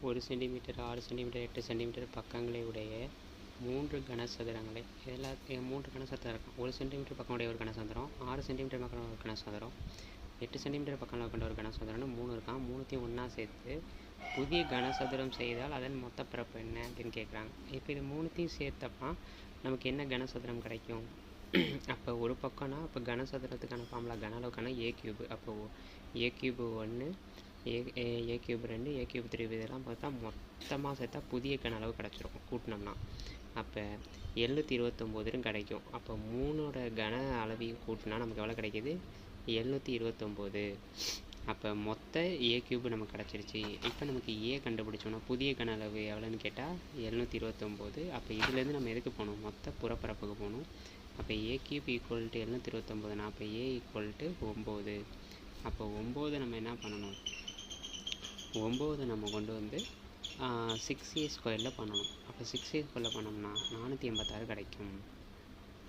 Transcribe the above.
ஒரு சென்டிமீட்டர் ஆறு சென்டிமீட்டர் எட்டு சென்டிமீட்டர் பக்கங்களை உடைய மூன்று கனசதுரங்களை எல்லா மூன்று கனசதுரம் இருக்கும் ஒரு சென்டிமீட்டர் பக்கம் உடைய ஒரு கனசதுரம் ஆறு சென்டிமீட்டர் பக்கம் ஒரு கனசதுரம் எட்டு சென்டிமீட்டர் பக்கம் கொண்ட ஒரு கனசதுரம்னு மூணு இருக்கான் மூணுத்தையும் ஒன்றா சேர்த்து புதிய கனசதுரம் செய்தால் அதன் மொத்த பிறப்பு என்ன அப்படின்னு கேட்குறாங்க இப்போ இது மூணுத்தையும் சேர்த்தப்பா நமக்கு என்ன கனசதுரம் கிடைக்கும்? அப்போ ஒரு பக்கம்னா அப்போ கனசதுரத்துக்கான ஃபார்முலா கன அளவுக்கான ஏ கியூபு அப்போ ஏ கியூபு ஒன்று ஏ ஏ கியூப் ரெண்டு ஏ கியூப் த்ரீ இதெல்லாம் பார்த்தா மொத்தமாக சேர்த்தா புதிய கன அளவு கிடச்சிரும். கூட்டினோம்னா. அப்போ எழுநூற்றி இருபத்தொம்போதுன்னு கிடைக்கும். அப்போ மூணோட கன அளவையும் கூட்டினா நமக்கு எவ்வளோ கிடைக்கிது? எழுநூற்றி இருபத்தொம்போது. அப்போ மொத்த ஏ கியூப் நமக்கு கிடச்சிருச்சு. இப்போ நமக்கு ஏ கண்டுபிடிச்சோன்னா புதிய கன அளவு எவ்வளோன்னு கேட்டால் எழுநூற்றி இருபத்தொம்போது. அப்போ இதுலேருந்து நம்ம எதுக்கு போகணும்? மொத்த புறப்பரப்புக்கு போகணும். அப்போ ஏ கியூப் ஈக்குவல் டு எழுநூற்றி இருபத்தொம்போதுனா அப்போ ஏ ஈக்குவல் டு ஒம்பது. அப்போ ஒம்பது நம்ம என்ன பண்ணணும்? ஒம்பது நம்ம கொண்டு வந்து சிக்ஸ் ஏ ஸ்கொயரில் பண்ணணும். அப்போ சிக்ஸ் ஏ ஸ்கொயரில் பண்ணோம்னா நானூற்றி எண்பத்தாறு கிடைக்கும்.